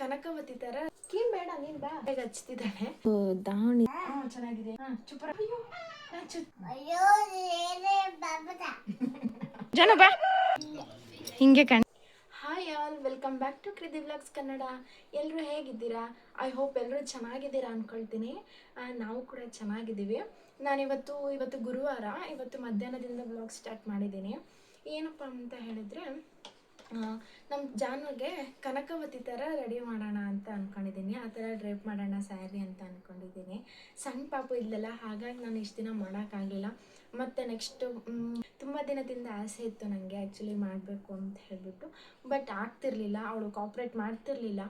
ಕನಕವತಿ ತರ ಸ್ಕೀಮ್ ಬೇಡ ನೀನ್ ಬಾ. ಬೇಗ ಹಚ್ತಿದ್ದಾಳೆ ದಾವಣಿ. ಚೆನ್ನಾಗಿದೆ. ಚುಪ್ಪರ ಅಯ್ಯೋ ಜನ ಬಾ. ಹಿಂಗೆ ಕಣ್ hi all welcome back to Kruthi vlogs Kannada ಎಲ್ಲರೂ ಹೇಗಿದ್ದೀರಾ? ಐ ಹೋಪ್ ಎಲ್ಲರೂ ಚೆನ್ನಾಗಿದ್ದೀರಾ ಅನ್ಕೊಳ್ತೀನಿ. ನಾವು ಕೂಡ ಚೆನ್ನಾಗಿದ್ದೀವಿ. ನಾನಿವತ್ತು ಇವತ್ತು ಗುರುವಾರ ಇವತ್ತು ಮಧ್ಯಾಹ್ನದಿಂದ ಬ್ಲಾಗ್ ಸ್ಟಾರ್ಟ್ ಮಾಡಿದ್ದೀನಿ. ಏನಪ್ಪ ಅಂತ ಹೇಳಿದ್ರೆ ನಮ್ಮ ಜಾನುಗೆ ಕನಕವತಿ ಥರ ರೆಡಿ ಮಾಡೋಣ ಅಂತ ಅಂದ್ಕೊಂಡಿದ್ದೀನಿ ಆ ಥರ ಡ್ರೈಪ್ ಮಾಡೋಣ ಸ್ಯಾರಿ ಅಂತ ಅಂದ್ಕೊಂಡಿದ್ದೀನಿ ಸಣ್ಣ ಪಾಪು ಇಲ್ಲಲ್ಲ ಹಾಗಾಗಿ ನಾನು ಇಷ್ಟು ದಿನ ಮಾಡೋಕ್ಕಾಗಲಿಲ್ಲ. ಮತ್ತು ನೆಕ್ಸ್ಟು ತುಂಬ ದಿನದಿಂದ ಆಸೆ ಇತ್ತು ನನಗೆ ಆ್ಯಕ್ಚುಲಿ ಮಾಡಬೇಕು ಅಂತ ಹೇಳಿಬಿಟ್ಟು. ಬಟ್ ಆಗ್ತಿರ್ಲಿಲ್ಲ, ಅವಳು ಕಾಪ್ರೇಟ್ ಮಾಡ್ತಿರ್ಲಿಲ್ಲ.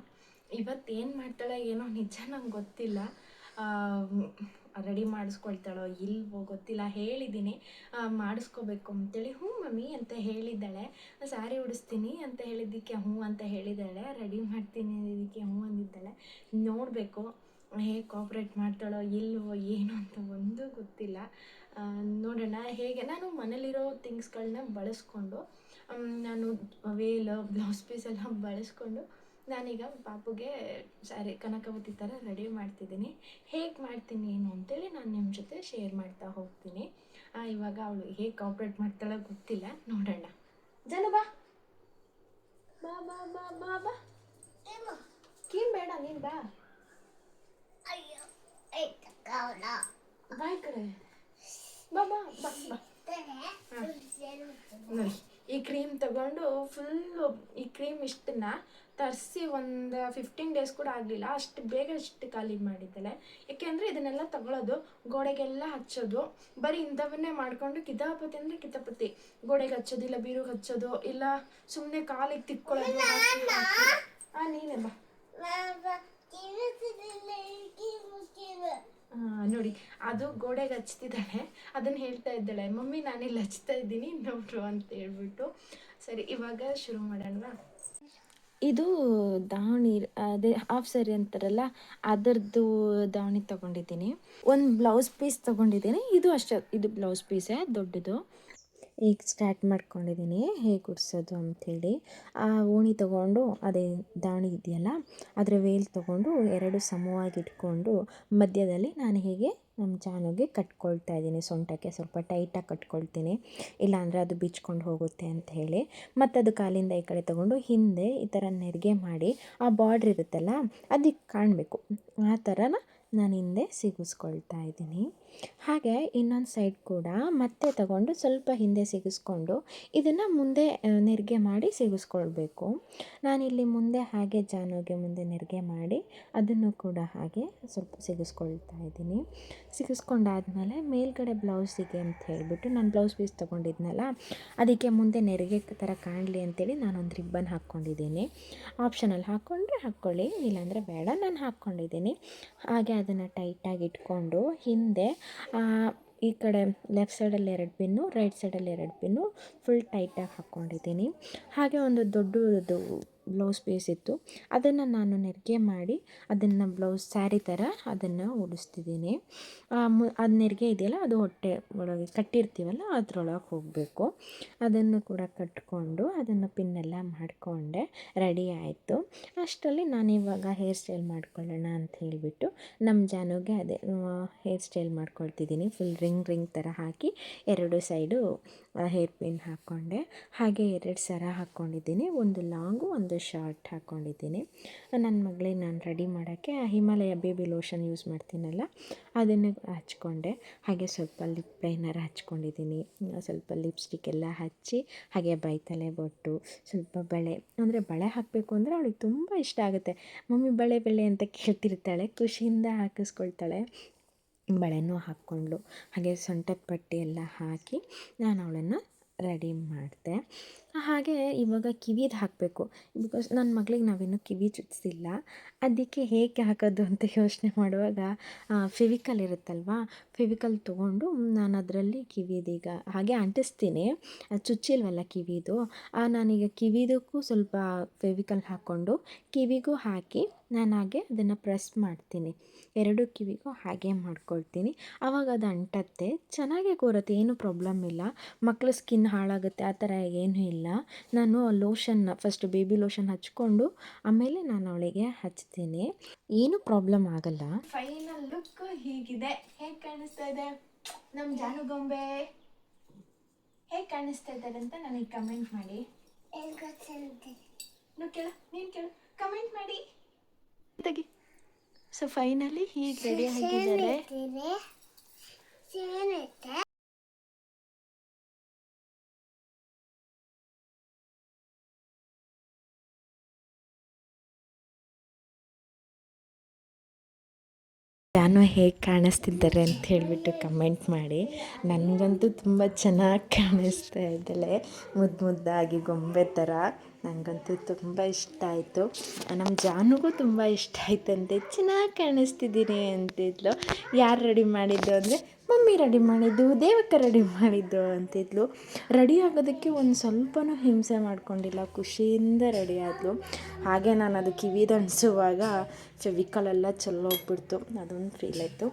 ಇವತ್ತು ಏನು ಮಾಡ್ತಾಳೆ ಏನೋ ನಿಜ ನಂಗೆ ಗೊತ್ತಿಲ್ಲ. ರೆಡಿ ಮಾಡಿಸ್ಕೊಳ್ತಾಳೋ ಇಲ್ವೋ ಗೊತ್ತಿಲ್ಲ, ಹೇಳಿದ್ದೀನಿ. ಮಾಡಿಸ್ಕೋಬೇಕು ಅಂತೇಳಿ. ಹ್ಞೂ ಮಮ್ಮಿ ಅಂತ ಹೇಳಿದ್ದಾಳೆ. ಸ್ಯಾರಿ ಉಡಿಸ್ತೀನಿ ಅಂತ ಹೇಳಿದ್ದಕ್ಕೆ ಹ್ಞೂ ಅಂತ ಹೇಳಿದ್ದಾಳೆ. ರೆಡಿ ಮಾಡ್ತೀನಿ ಇದಕ್ಕೆ ಹ್ಞೂ ಅಂದಿದ್ದಾಳೆ. ನೋಡಬೇಕು ಹೇಗೆ ಕಾಪ್ರೇಟ್ ಮಾಡ್ತಾಳೋ ಇಲ್ವೋ ಏನು ಅಂತ ಒಂದು ಗೊತ್ತಿಲ್ಲ. ನೋಡೋಣ ಹೇಗೆ. ನಾನು ಮನೇಲಿರೋ ಥಿಂಗ್ಸ್ಗಳನ್ನ ಬಳಸ್ಕೊಂಡು ನಾನು ವೇಲ್ ಬ್ಲೌಸ್ ಪೀಸ್ ಎಲ್ಲ ಬಳಸ್ಕೊಂಡು ನಾನೀಗ ಪಾಪುಗೆ ಸ್ಯಾರಿ ಕನಕವತಿ ಥರ ರೆಡಿ ಮಾಡ್ತಿದ್ದೀನಿ. ಹೇಗೆ ಮಾಡ್ತೀನಿ ಏನು ಅಂತೇಳಿ ನಾನು ನಿಮ್ಮ ಜೊತೆ ಶೇರ್ ಮಾಡ್ತಾ ಹೋಗ್ತೀನಿ. ಆ, ಇವಾಗ ಅವಳು ಹೇಗೆ ಕಾಪ್ರೇಟ್ ಮಾಡ್ತಾಳೋ ಗೊತ್ತಿಲ್ಲ. ನೋಡೋಣ. ಜನ ಬಾ. ಬಾ ಬಾ ಬಾ ಬಾ ಬಾ. ಕೀಮ್ ಬೇಡ ನೀನು ಬಾ. ಬಾ ಬಾಯ್ ಕಡೆ ಬಾ ಬಾ ಬಾ ಬಾ. ನೋಡಿ ಈ ಕ್ರೀಮ್ ತಗೊಂಡು ಫುಲ್ಲು ಈ ಕ್ರೀಮ್ ಇಷ್ಟನ್ನ ತರಿಸಿ ಒಂದು ಫಿಫ್ಟೀನ್ ಡೇಸ್ ಕೂಡ ಆಗಲಿಲ್ಲ. ಅಷ್ಟು ಬೇಗ ಇಷ್ಟು ಖಾಲಿ ಮಾಡಿದ್ದಾಳೆ ಯಾಕೆಂದರೆ ಇದನ್ನೆಲ್ಲ ತಗೊಳ್ಳೋದು ಗೋಡೆಗೆಲ್ಲ ಹಚ್ಚೋದು ಬರೀ ಇಂಥವನ್ನೇ ಮಾಡಿಕೊಂಡು ಕಿತಾಪತಿ ಅಂದರೆ ಕಿತಾಪತಿ. ಗೋಡೆಗೆ ಹಚ್ಚೋದು ಇಲ್ಲ ಬೀರುಗೆ ಹಚ್ಚೋದು ಇಲ್ಲ ಸುಮ್ಮನೆ ಕಾಲಿಗೆ ತಿಕ್ಕೊಳ್ಳೋದು ಹಾಂ ನೀನೇ ಬಾ ಆ, ನೋಡಿ ಅದು ಗೋಡೆಗೆ ಹಚ್ತಿದ್ದಾಳೆ. ಅದನ್ನು ಹೇಳ್ತಾ ಇದ್ದಾಳೆ, ಮಮ್ಮಿ, ನಾನಿಲ್ಲಿ ಹಚ್ತಾ ಇದ್ದೀನಿ ನೋಡ್ರು ಅಂತ ಹೇಳ್ಬಿಟ್ಟು. ಸರಿ, ಇವಾಗ ಶುರು ಮಾಡೋಣವಾ ಇದು ದಾವಣಿ, ಅದೇ ಹಾಫ್ ಸರಿ ಅಂತಾರಲ್ಲ, ಅದರದ್ದು ದಾವಣಿ ತಗೊಂಡಿದ್ದೀನಿ. ಒಂದು ಬ್ಲೌಸ್ ಪೀಸ್ ತೊಗೊಂಡಿದ್ದೀನಿ. ಇದು ಅಷ್ಟೇ, ಇದು ಬ್ಲೌಸ್ ಪೀಸೇ ದೊಡ್ಡದು. ಈಗ ಸ್ಟಾರ್ಟ್ ಮಾಡ್ಕೊಂಡಿದ್ದೀನಿ ಹೇಗೆ ಗುಡಿಸೋದು ಅಂಥೇಳಿ. ಆ ಓಣಿ ತೊಗೊಂಡು ಅದೇ ದಾವಣಿ ಇದೆಯಲ್ಲ, ಅದರ ವೇಲ್ ತೊಗೊಂಡು ಎರಡು ಸಮವಾಗಿ ಇಟ್ಕೊಂಡು ಮಧ್ಯದಲ್ಲಿ ನಾನು ಹೀಗೆ ನಮ್ಮ ಜಾನುಗೆ ಕಟ್ಕೊಳ್ತಾ ಇದ್ದೀನಿ. ಸೊಂಟಕ್ಕೆ ಸ್ವಲ್ಪ ಟೈಟಾಗಿ ಕಟ್ಕೊಳ್ತೀನಿ. ಇಲ್ಲಾಂದರೆ ಅದು ಬಿಚ್ಕೊಂಡು ಹೋಗುತ್ತೆ ಅಂತ ಹೇಳಿ. ಮತ್ತು ಅದು ಕಾಲಿಂದ ಈ ಕಡೆ ತೊಗೊಂಡು ಹಿಂದೆ ಈ ಥರ ನೆರಿಗೆ ಮಾಡಿ ಆ ಬಾರ್ಡ್ರ್ ಇರುತ್ತಲ್ಲ ಅದಕ್ಕೆ ಕಾಣಬೇಕು. ಆ ಥರನ ನಾನು ಹಿಂದೆ ಸಿಗಿಸ್ಕೊಳ್ತಾ ಇದ್ದೀನಿ. ಹಾಗೆ ಇನ್ನೊಂದು ಸೈಡ್ ಕೂಡ ಮತ್ತೆ ತಗೊಂಡು ಸ್ವಲ್ಪ ಹಿಂದೆ ಸಿಗಿಸ್ಕೊಂಡು ಇದನ್ನು ಮುಂದೆ ನೆರಿಗೆ ಮಾಡಿ ಸಿಗಿಸ್ಕೊಳ್ಬೇಕು. ನಾನಿಲ್ಲಿ ಮುಂದೆ ಹಾಗೆ ಜಾನೋಗೆ ಮುಂದೆ ನೆರಿಗೆ ಮಾಡಿ ಅದನ್ನು ಕೂಡ ಹಾಗೆ ಸ್ವಲ್ಪ ಸಿಗಿಸ್ಕೊಳ್ತಾ ಇದ್ದೀನಿ. ಸಿಗಿಸ್ಕೊಂಡಾದ್ಮೇಲೆ ಮೇಲ್ಗಡೆ ಬ್ಲೌಸಿಗೆ ಅಂತ ಹೇಳಿಬಿಟ್ಟು ನಾನು ಬ್ಲೌಸ್ ಪೀಸ್ ತೊಗೊಂಡಿದ್ನಲ್ಲ, ಅದಕ್ಕೆ ಮುಂದೆ ನೆರಿಗೆ ಥರ ಕಾಣಲಿ ಅಂತೇಳಿ ನಾನೊಂದು ರಿಬ್ಬನ್ ಹಾಕ್ಕೊಂಡಿದ್ದೀನಿ. ಆಪ್ಷನಲ್ಲಿ ಹಾಕ್ಕೊಂಡ್ರೆ ಹಾಕ್ಕೊಳ್ಳಿ ಇಲ್ಲಾಂದರೆ ಬೇಡ, ನಾನು ಹಾಕ್ಕೊಂಡಿದ್ದೀನಿ. ಹಾಗೆ ಅದನ್ನು ಟೈಟಾಗಿ ಇಟ್ಕೊಂಡು ಹಿಂದೆ ಈ ಕಡೆ ಲೆಫ್ಟ್ ಸೈಡಲ್ಲಿ ಎರಡು ಪಿನ್ನು ರೈಟ್ ಸೈಡಲ್ಲಿ ಎರಡು ಪಿನ್ನು ಫುಲ್ ಟೈಟಾಗಿ ಹಾಕ್ಕೊಂಡಿದ್ದೀನಿ ಹಾಗೆ ಒಂದು ದೊಡ್ಡದು ಬ್ಲೌಸ್ ಪೀಸ್ ಇತ್ತು. ಅದನ್ನು ನಾನು ನೆರಿಗೆ ಮಾಡಿ ಅದನ್ನು ಬ್ಲೌಸ್ ಸ್ಯಾರಿ ಥರ ಅದನ್ನು ಉಡಿಸ್ತಿದ್ದೀನಿ. ಅದು ನೆರಿಗೆ ಇದೆಯಲ್ಲ, ಅದು ಹೊಟ್ಟೆ ಒಳಗೆ ಕಟ್ಟಿರ್ತೀವಲ್ಲ, ಅದರೊಳಗೆ ಹೋಗಬೇಕು. ಅದನ್ನು ಕೂಡ ಕಟ್ಕೊಂಡು ಅದನ್ನು ಪಿನ್ನೆಲ್ಲ ಮಾಡಿಕೊಂಡೆ ರೆಡಿ ಆಯಿತು. ಅಷ್ಟರಲ್ಲಿ ನಾನು ಇವಾಗ ಹೇರ್ ಸ್ಟೈಲ್ ಮಾಡ್ಕೊಳ್ಳೋಣ ಅಂತ ಹೇಳಿಬಿಟ್ಟು ನಮ್ಮ ಜಾನುಗೆ ಅದೇ ಹೇರ್ ಸ್ಟೈಲ್ ಮಾಡ್ಕೊಳ್ತಿದ್ದೀನಿ. ಫುಲ್ ರಿಂಗ್ ರಿಂಗ್ ಥರ ಹಾಕಿ ಎರಡು ಸೈಡು ಹೇರ್ ಪಿನ್ ಹಾಕ್ಕೊಂಡೆ ಹಾಗೆ ಎರಡು ಸರ ಹಾಕ್ಕೊಂಡಿದ್ದೀನಿ ಒಂದು ಲಾಂಗು ಒಂದು ಶಾರ್ಟ್ ಹಾಕ್ಕೊಂಡಿದ್ದೀನಿ ನನ್ನ ಮಗಳಿಗೆ ನಾನು ರೆಡಿ ಮಾಡೋಕ್ಕೆ ಆ ಹಿಮಾಲಯ ಬೇಬಿ ಲೋಷನ್ ಯೂಸ್ ಮಾಡ್ತೀನಲ್ಲ, ಅದನ್ನು ಹಚ್ಕೊಂಡೆ. ಹಾಗೆ ಸ್ವಲ್ಪ ಲಿಪ್ ಲೈನರ್ ಹಚ್ಕೊಂಡಿದ್ದೀನಿ. ಸ್ವಲ್ಪ ಲಿಪ್ಸ್ಟಿಕ್ ಎಲ್ಲ ಹಚ್ಚಿ, ಹಾಗೆ ಬೈತಲೆ ಬೊಟ್ಟು ಸ್ವಲ್ಪ ಬಳೆ. ಅಂದರೆ ಬಳೆ ಹಾಕಬೇಕು ಅಂದರೆ ಅವಳಿಗೆ ತುಂಬ ಇಷ್ಟ ಆಗುತ್ತೆ. ಮಮ್ಮಿ ಬಳೆ ಬಳೆ ಅಂತ ಕೇಳ್ತಿರ್ತಾಳೆ, ಖುಷಿಯಿಂದ ಹಾಕಿಸ್ಕೊಳ್ತಾಳೆ. ಬಳೆನೂ ಹಾಕ್ಕೊಂಡ್ಳು. ಹಾಗೆ ಸೊಂಟದ ಪಟ್ಟಿ ಎಲ್ಲ ಹಾಕಿ ನಾನು ಅವಳನ್ನು ರೆಡಿ ಮಾಡಿದೆ. ಹಾಗೆ ಇವಾಗ ಕಿವಿದು ಹಾಕಬೇಕು. ಬಿಕಾಸ್ ನನ್ನ ಮಗಳಿಗೆ ನಾವಿನ್ನೂ ಕಿವಿ ಚುಚ್ಚಿಸಿಲ್ಲ ಅದಕ್ಕೆ ಹೇಗೆ ಹಾಕೋದು ಅಂತ ಯೋಚನೆ ಮಾಡುವಾಗ ಫೆವಿಕಲ್ ಇರುತ್ತಲ್ವಾ? ಫೆವಿಕಲ್ ತೊಗೊಂಡು ನಾನು ಅದರಲ್ಲಿ ಕಿವಿದೀಗ ಹಾಗೆ ಅಂಟಿಸ್ತೀನಿ. ಚುಚ್ಚಿಲ್ವಲ್ಲ ಕಿವಿದು. ನಾನೀಗ ಕಿವಿದಕ್ಕೂ ಸ್ವಲ್ಪ ಫೆವಿಕಲ್ ಹಾಕ್ಕೊಂಡು ಕಿವಿಗೂ ಹಾಕಿ ನಾನು ಹಾಗೆ ಅದನ್ನು ಪ್ರೆಸ್ ಮಾಡ್ತೀನಿ. ಎರಡು ಕಿವಿಗೂ ಹಾಗೆ ಮಾಡ್ಕೊಳ್ತೀನಿ. ಆವಾಗ ಅದು ಅಂಟತ್ತೆ. ಚೆನ್ನಾಗೇ ಕೂರುತ್ತೆ ಏನೂ ಪ್ರಾಬ್ಲಮ್ ಇಲ್ಲ. ಮಕ್ಕಳ ಸ್ಕಿನ್ ಹಾಳಾಗುತ್ತೆ ಆ ಥರ ಏನೂ ಇಲ್ಲ. ನಾನು ಲೋಷನ್ನ ಫಸ್ಟ್ ಬೇಬಿ ಲೋಷನ್ ಹಚ್ಕೊಂಡು ಆಮೇಲೆ ನಾನು ಅವಳಿಗೆ ಹಚ್ತೀನಿ. ಏನು ಪ್ರಾಬ್ಲಮ್ ಆಗಲ್ಲ. ಫೈನಲ್ ಲುಕ್ ಹೀಗಿದೆ. ಹೇಗೆ ಕಾಣಿಸ್ತಾ ಇದೆ? ನಮ್ಮ ಜಾನುಗೊಂಬೆ ಹೇಗೆ ಕಾಣಿಸ್ತಾ ಇದ್ದಾರೆ ಅಂತ ನನಗೆ ಕಮೆಂಟ್ ಮಾಡಿ. ಕೇಳು ನೀನು ಕೇಳು. ಕಮೆಂಟ್ ಮಾಡಿ. ತೆಗಿ. ಸೊ ಫೈನಲಿ ಹೀಗೆ ರೆಡಿ ಆಗಿದ್ದಾರೆ. ನಾನು ಹೇಗೆ ಕಾಣಿಸ್ತಿದ್ದಾರೆ ಅಂತ ಹೇಳಿಬಿಟ್ಟು ಕಮೆಂಟ್ ಮಾಡಿ. ನನಗಂತೂ ತುಂಬ ಚೆನ್ನಾಗಿ ಕಾಣಿಸ್ತಾ ಇದ್ದಾಳೆ. ಮುದ್ದು ಮುದ್ದಾಗಿ ಗೊಂಬೆ ಥರ ನನಗಂತೂ ತುಂಬ ಇಷ್ಟ ಆಯಿತು. ನಮ್ಮ ಜಾನುಗೂ ತುಂಬ ಇಷ್ಟ ಆಯ್ತಂತೆ. ಚೆನ್ನಾಗಿ ಕಾಣಿಸ್ತಿದ್ದೀನಿ ಅಂತಿದ್ಲು. ಯಾರು ರೆಡಿ ಮಾಡಿದ್ದು ಅಂದರೆ ಮಮ್ಮಿ ರೆಡಿ ಮಾಡಿದ್ದು, ದೇವಕ್ಕ ರೆಡಿ ಮಾಡಿದ್ದು ಅಂತಿದ್ಲು. ರೆಡಿ ಆಗೋದಕ್ಕೆ ಒಂದು ಸ್ವಲ್ಪನೂ ಹಿಂಸೆ ಮಾಡ್ಕೊಂಡಿಲ್ಲ, ಖುಷಿಯಿಂದ ರೆಡಿ ಆದಳು ಹಾಗೆ ನಾನು ಅದು ಕಿವಿದಣಿಸುವಾಗ ಫೆವಿಕಲೆಲ್ಲ ಚೆಲ್ಲೋಗ್ಬಿಡ್ತು, ಅದೊಂದು ಫೀಲ್ ಆಯಿತು.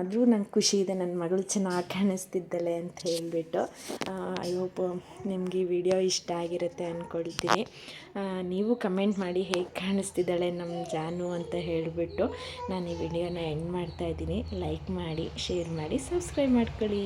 ಆದರೂ ನಂಗೆ ಖುಷಿ ಇದೆ ನನ್ನ ಮಗಳು ಚೆನ್ನಾಗಿ ಕಾಣಿಸ್ತಿದ್ದಾಳೆ ಅಂತ ಹೇಳಿಬಿಟ್ಟು. ಐ ಹೋಪ್ ನಿಮಗೆ ಈ ವಿಡಿಯೋ ಇಷ್ಟ ಆಗಿರುತ್ತೆ ಅಂದ್ಕೊಳ್ತೀನಿ ನೀವು ಕಮೆಂಟ್ ಮಾಡಿ ಹೇಗೆ ಕಾಣಿಸ್ತಿದ್ದಾಳೆ ನಮ್ಮ ಜಾನು ಅಂತ ಹೇಳಿಬಿಟ್ಟು ನಾನು ಈ ವಿಡಿಯೋನ ಎಂಡ್ ಮಾಡ್ತಾ ಇದ್ದೀನಿ. ಲೈಕ್ ಮಾಡಿ ಶೇರ್ ಮಾಡಿ ಸಬ್ಸ್ಕ್ರೈಬ್ ಮಾಡ್ಕೊಳ್ಳಿ.